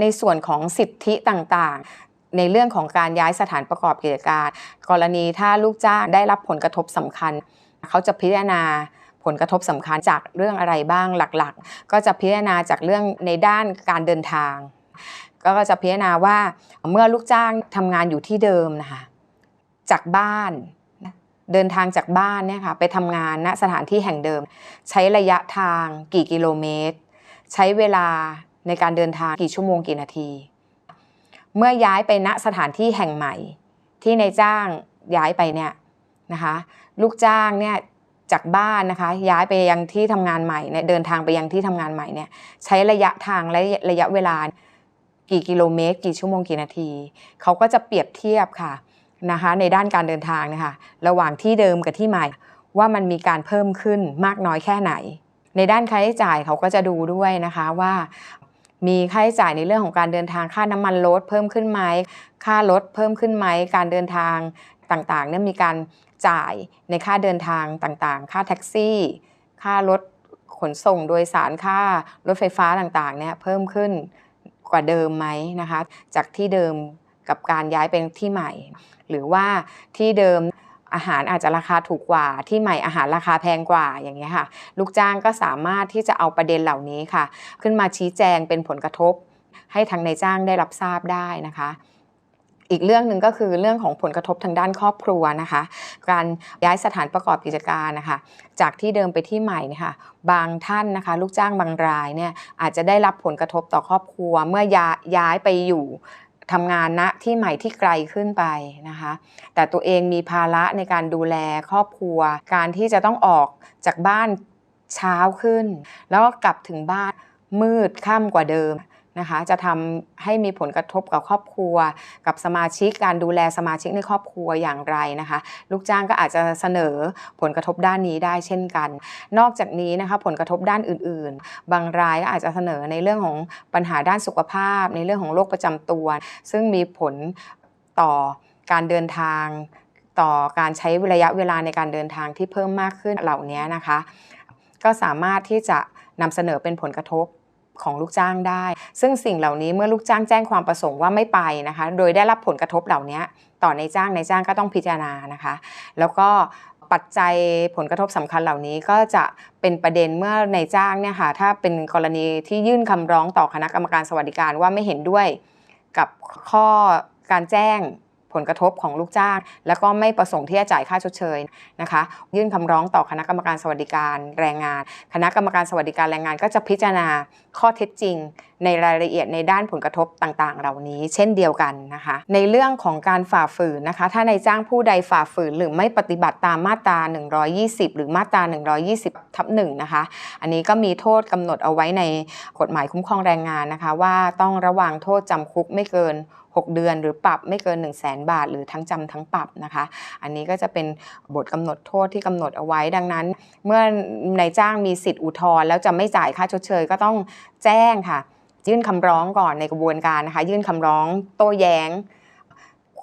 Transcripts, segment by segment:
ในส่วนของสิทธิต่างๆ ในเรื่องของการย้ายสถานประกอบกิจการ กรณีถ้าลูกจ้างได้รับผลกระทบสำคัญ เขาจะพิจารณาผลกระทบสำคัญจากเรื่องอะไรบ้างหลักๆ ก็จะพิจารณาจากเรื่องในด้านการเดินทาง ก็จะพิจารณาว่าเมื่อลูกจ้างทำงานอยู่ที่เดิมนะคะจากบ้านเดินทางจากบ้านเนี่ยค่ะไปทำงานณสถานที่แห่งเดิม ใช้ระยะทางกี่กิโลเมตร ใช้เวลา ในการเดินทางกี่ชั่วโมงกี่นาที เมื่อย้ายไปณสถานที่แห่งใหม่ที่ในจ้างย้ายไปเนี่ยนะคะลูกจ้างเนี่ยจากบ้านนะคะย้ายไปยังที่ทำงานใหม่เนี่ยเดินทางไปยังที่ทำงานใหม่เนี่ยใช้ระยะทางและระยะเวลากี่กิโลเมตร กี่ชั่วโมงกี่นาทีเขาก็จะเปรียบเทียบค่ะนะคะในด้านการเดินทางนะคะระหว่างที่เดิมกับที่ใหม่ ว่ามันมีการเพิ่มขึ้นมากน้อยแค่ไหน ในด้านค่าใช้จ่ายเขาก็จะดูด้วยนะคะว่า มีค่าใช้จ่ายในเรื่องของการเดินทางค่าน้ำมันรถเพิ่มขึ้นไหมค่ารถเพิ่มขึ้นไหมการเดินทางต่างๆเนี่ยมีการจ่ายในค่าเดินทางต่างๆ ค่าแท็กซี่ ค่ารถขนส่งโดยสารค่ารถไฟฟ้าต่างๆเนี่ยเพิ่มขึ้นกว่าเดิมไหมนะคะ จากที่เดิมกับการย้ายเป็นที่ใหม่ หรือว่าที่เดิม อาหารอาจจะราคาถูกกว่า ที่ใหม่อาหารราคาแพงกว่าอย่างเงี้ยค่ะ ลูกจ้างก็สามารถที่จะเอาประเด็นเหล่านี้ค่ะ ขึ้นมาชี้แจงเป็นผลกระทบ ให้ทางนายจ้างได้รับทราบได้นะคะอีกเรื่องหนึ่งก็คือเรื่องของผลกระทบทางด้านครอบครัวนะคะ การย้ายสถานประกอบกิจการนะคะ จากที่เดิมไปที่ใหม่นะคะบางท่านนะคะ ลูกจ้างบางรายเนี่ยอาจจะได้รับผลกระทบต่อครอบครัว เมื่อย้ายไปอยู่ ทำงานณที่ใหม่ที่ไกลขึ้นไปนะคะ แต่ตัวเองมีภาระในการดูแลครอบครัว การที่จะต้องออกจากบ้านเช้าขึ้น แล้วก็กลับถึงบ้านมืดค่ำกว่าเดิม นะคะ จะทำให้มีผลกระทบกับครอบครัว กับสมาชิกการดูแลสมาชิกในครอบครัวอย่างไรนะคะ ลูกจ้างก็อาจจะเสนอผลกระทบด้านนี้ได้เช่นกัน นอกจากนี้นะคะผลกระทบด้านอื่น ๆ บางรายก็อาจจะเสนอในเรื่องของปัญหาด้านสุขภาพ ในเรื่องของโรคประจำตัว ซึ่งมีผลต่อการเดินทางต่อการใช้ระยะเวลาในการเดินทางที่เพิ่มมากขึ้นเหล่านี้นะคะ ก็สามารถที่จะนำเสนอเป็นผลกระทบ ของลูกจ้างได้ ซึ่งสิ่งเหล่านี้เมื่อลูกจ้างแจ้งความประสงค์ว่าไม่ไปนะคะ โดยได้รับผลกระทบเหล่านี้ต่อในจ้างในจ้างก็ต้องพิจารณานะคะ แล้วก็ปัจจัยผลกระทบสำคัญเหล่านี้ก็จะเป็นประเด็นเมื่อในจ้างเนี่ยค่ะถ้าเป็นกรณีที่ยื่นคำร้องต่อคณะกรรมการสวัสดิการว่าไม่เห็นด้วยกับข้อการแจ้ง ผลกระทบของลูกจ้าง แล้วก็ไม่ประสงค์ที่จะจ่ายค่าชดเชยนะคะ ยื่นคำร้องต่อคณะกรรมการสวัสดิการแรงงาน คณะกรรมการสวัสดิการแรงงาน ก็จะพิจารณาข้อเท็จจริง ในรายละเอียดในด้านผลกระทบต่างๆ เหล่านี้ เช่นเดียวกันนะคะ ในเรื่องของการฝ่าฝืนนะคะ ถ้าในจ้างผู้ใดฝ่าฝืนหรือไม่ปฏิบัติตามมาตรา 120 หรือมาตรา 120ทับ1นะคะ อันนี้ก็มีโทษกำหนดเอาไว้ในกฎหมายคุ้มครองแรงงานนะคะ ว่าต้องระวังโทษจำคุกไม่เกิน6 เดือนหรือปรับไม่เกิน 1 0 0 0 0แบาท หรือทั้งจำทั้งปรับนะคะ อันนี้ก็จะเป็นบทกำหนดโทษที่กำหนดเอาไว้ดังนั้น เมื่อนายจ้างมีสิทธิ์อุทธรณ์แล้วจะไม่จ่ายค่าชดเชยก็ต้องแจ้งค่ะ ยื่นคำร้องก่อนในกระบวนการนะคะ ยื่นคำร้องโต้แย้ง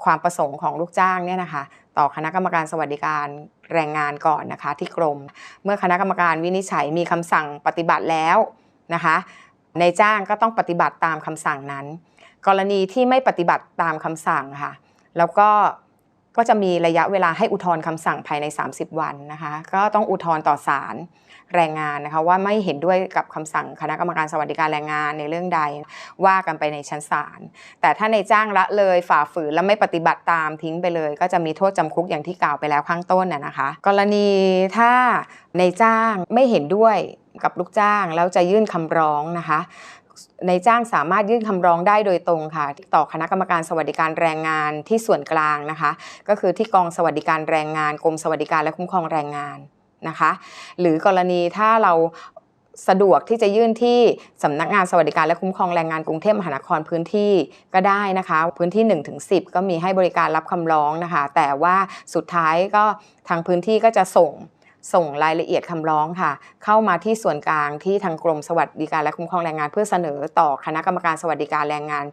ความประสงค์ของลูกจ้างเนี่ยนะคะ ต่อคณะกรรมการสวัสดิการแรงงานก่อนนะคะ ที่กรม เมื่อคณะกรรมการวินิจฉัยมีคำสั่งปฏิบัติแล้วนะคะในจ้างก็ต้องปฏิบัติตามคำสั่งนั้น กรณีที่ไม่ปฏิบัติตามคำสั่งค่ะ แล้วก็ก็จะมีระยะเวลาให้อุทธรณ์คำสั่งภายใน 30 วันนะคะ ก็ต้องอุทธรณ์ต่อศาลแรงงานนะคะว่าไม่เห็นด้วยกับคำสั่งคณะกรรมการสวัสดิการแรงงานในเรื่องใดว่ากันไปในชั้นศาลแต่ถ้าในจ้างละเลยฝ่าฝืนและไม่ปฏิบัติตามทิ้งไปเลย ก็จะมีโทษจำคุกอย่างที่กล่าวไปแล้วข้างต้นนะคะ กรณีถ้าในจ้างไม่เห็นด้วยกับลูกจ้างแล้วจะยื่นคำร้องนะคะ ในจ้างสามารถยื่นคำร้องได้โดยตรงค่ะ ต่อคณะกรรมการสวัสดิการแรงงานที่ส่วนกลางนะคะ ก็คือที่กองสวัสดิการแรงงานกรมสวัสดิการและคุ้มครองแรงงานนะคะ หรือกรณีถ้าเราสะดวกที่จะยื่นที่สำนักงานสวัสดิการและคุ้มครองแรงงานกรุงเทพมหานครพื้นที่ก็ได้นะคะ พื้นที่1-10ถึงก็มีให้บริการรับคำร้องนะคะ แต่ว่าสุดท้ายก็ทางพื้นที่ก็จะส่ง ส่งรายละเอียดคำร้องค่ะ เข้ามาที่ส่วนกลางที่ทางกรมสวัสดิการและคุ้มครองแรงงาน เพื่อเสนอต่อคณะกรรมการสวัสดิการแรงงาน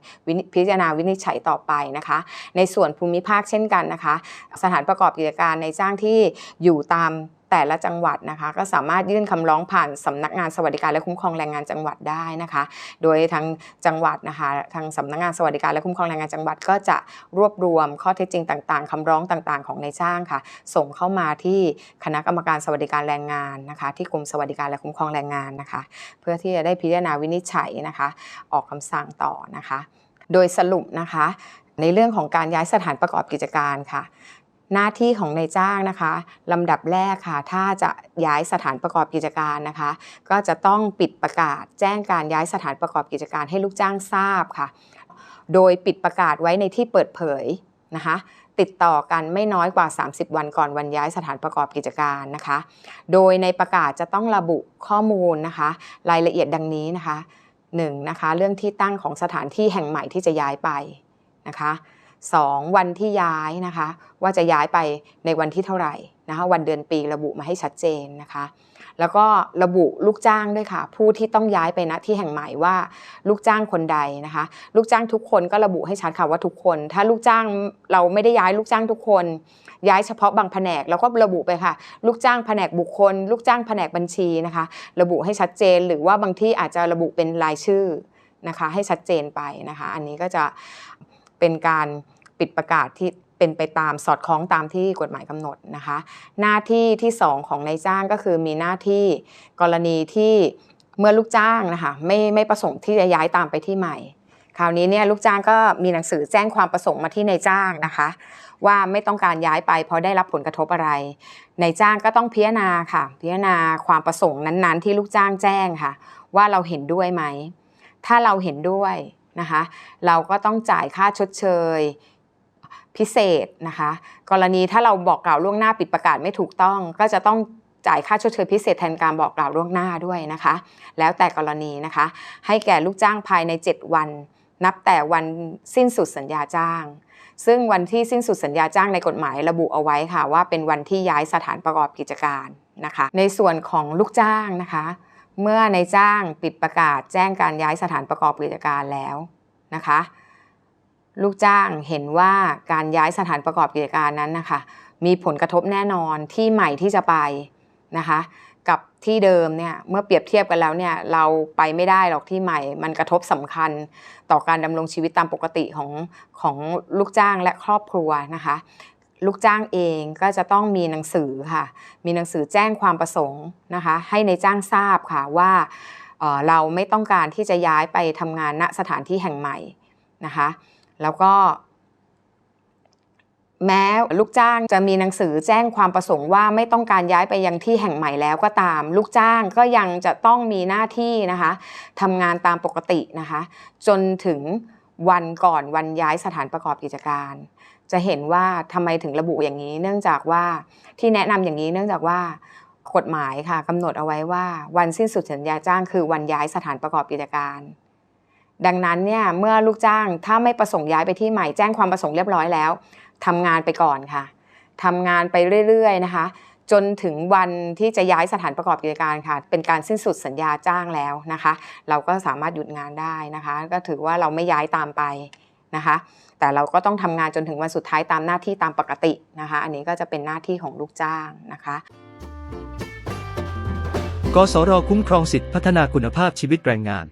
พิจารณาวินิจฉัยต่อไปนะคะ ในส่วนภูมิภาคเช่นกันนะคะ สถานประกอบกิจการในจ้างที่อยู่ตาม แต่ละจังหวัดนะคะ ก็สามารถยื่นคำร้องผ่านสำนักงานสวัสดิการและคุ้มครองแรงงานจังหวัดได้นะคะ โดยทางจังหวัดนะคะทางสำนักงานสวัสดิการและคุ้มครองแรงงานจังหวัด ก็จะรวบรวมข้อเท็จจริงต่างๆคำร้องต่างๆ ของนายจ้างค่ะ ส่งเข้ามาที่คณะกรรมการสวัสดิการแรงงานนะคะ ที่กรมสวัสดิการและคุ้มครองแรงงานนะคะ เพื่อที่จะได้พิจารณาวินิจฉัยนะคะ ออกคำสั่งต่อนะคะ โดยสรุปนะคะ ในเรื่องของการย้ายสถานประกอบกิจการค่ะ หน้าที่ของนายจ้างนะคะลำดับแรกค่ะ ถ้าจะย้ายสถานประกอบกิจการนะคะ ก็จะต้องปิดประกาศแจ้งการย้ายสถานประกอบกิจการให้ลูกจ้างทราบค่ะ โดยปิดประกาศไว้ในที่เปิดเผยนะคะติดต่อกันไม่น้อยกว่า 30 วันก่อนวันย้ายสถานประกอบกิจการนะคะ โดยในประกาศจะต้องระบุข้อมูลนะคะ รายละเอียดดังนี้นะคะ 1. นะคะเรื่องที่ตั้งของสถานที่แห่งใหม่ที่จะย้ายไปนะคะ 2. วันที่ย้ายนะคะ ว่าจะย้ายไปในวันที่เท่าไหร่นะคะวันเดือนปีระบุมาให้ชัดเจนนะคะ แล้วก็ระบุลูกจ้างด้วยค่ะ ผู้ที่ต้องย้ายไปณที่แห่งใหม่ว่าลูกจ้างคนใดนะคะ ลูกจ้างทุกคนก็ระบุให้ชัดค่ะว่าทุกคน ถ้าลูกจ้างเราไม่ได้ย้ายลูกจ้างทุกคน ย้ายเฉพาะบางแผนกแล้วก็ระบุไปค่ะ ลูกจ้างแผนกบุคคล ลูกจ้างแผนกบัญชีนะคะ ระบุให้ชัดเจน หรือว่าบางที่อาจจะระบุเป็นรายชื่อนะคะ ให้ชัดเจนไปนะคะ อันนี้ก็จะเป็นการ ปิดประกาศที่เป็นไปตามสอดคล้องตามที่กฎหมายกำหนดนะคะ หน้าที่ที่ 2 ของนายจ้างก็คือมีหน้าที่กรณีที่เมื่อลูกจ้างนะคะไม่ไม่ประสงค์ที่จะย้ายตามไปที่ใหม่ คราวนี้เนี่ยลูกจ้างก็มีหนังสือแจ้งความประสงค์มาที่นายจ้างนะคะ ว่าไม่ต้องการย้ายไปเพราะได้รับผลกระทบอะไรนายจ้างก็ต้องพิจารณาค่ะ พิจารณาความประสงค์นั้นๆ ที่ลูกจ้างแจ้งค่ะ ว่าเราเห็นด้วยไหมถ้าเราเห็นด้วยนะคะ เราก็ต้องจ่ายค่าชดเชย พิเศษนะคะ กรณีถ้าเราบอกกล่าวล่วงหน้าปิดประกาศไม่ถูกต้อง ก็จะต้องจ่ายค่าชดเชยพิเศษแทนการบอกกล่าวล่วงหน้าด้วยนะคะ แล้วแต่กรณีนะคะ ให้แก่ลูกจ้างภายใน 7 วัน นับแต่วันสิ้นสุดสัญญาจ้าง ซึ่งวันที่สิ้นสุดสัญญาจ้างในกฎหมายระบุเอาไว้ค่ะ ว่าเป็นวันที่ย้ายสถานประกอบกิจการนะคะ ในส่วนของลูกจ้างนะคะ เมื่อในายจ้างปิดประกาศแจ้งการย้ายสถานประกอบกิจการแล้วนะคะ ลูกจ้างเห็นว่าการย้ายสถานประกอบกิจการนั้นนะคะ มีผลกระทบแน่นอนที่ใหม่ที่จะไปนะคะ กับที่เดิมเนี่ยเมื่อเปรียบเทียบกันแล้วเนี่ยเราไปไม่ได้หรอกที่ใหม่ มันกระทบสำคัญต่อการดำรงชีวิตตามปกติของของลูกจ้างและครอบครัวนะคะ ลูกจ้างเองก็จะต้องมีหนังสือค่ะ มีหนังสือแจ้งความประสงค์นะคะ ให้ในจ้างทราบค่ะว่าเออเราไม่ต้องการที่จะย้ายไปทำงานณสถานที่แห่งใหม่นะคะ แล้วก็ แม้ลูกจ้างจะมีหนังสือแจ้งความประสงค์ว่าไม่ต้องการย้ายไปยังที่แห่งใหม่แล้วก็ตาม ลูกจ้างก็ยังจะต้องมีหน้าที่นะคะทำงานตามปกตินะคะ จนถึงวันก่อนวันย้ายสถานประกอบกิจการ จะเห็นว่าทำไมถึงระบุอย่างนี้ เนื่องจากว่าที่แนะนำอย่างนี้เนื่องจากว่ากฎหมายค่ะกำหนดเอาไว้ว่า วันสิ้นสุดสัญญาจ้างคือวันย้ายสถานประกอบกิจการ ดังนั้นเนี่ยเมื่อลูกจ้างถ้าไม่ประสงค์ย้ายไปที่ใหม่แจ้งความประสงค์เรียบร้อยแล้วทำงานไปก่อนค่ะทำงานไปเรื่อยๆนะคะ จนถึงวันที่จะย้ายสถานประกอบกิจการค่ะ เป็นการสิ้นสุดสัญญาจ้างแล้วนะคะ เราก็สามารถหยุดงานได้นะคะ ก็ถือว่าเราไม่ย้ายตามไปนะคะ แต่เราก็ต้องทำงานจนถึงวันสุดท้ายตามหน้าที่ตามปกตินะคะ อันนี้ก็จะเป็นหน้าที่ของลูกจ้างนะคะกสรคุ้มครองสิทธิพัฒนาคุณภาพชีวิตแรงงาน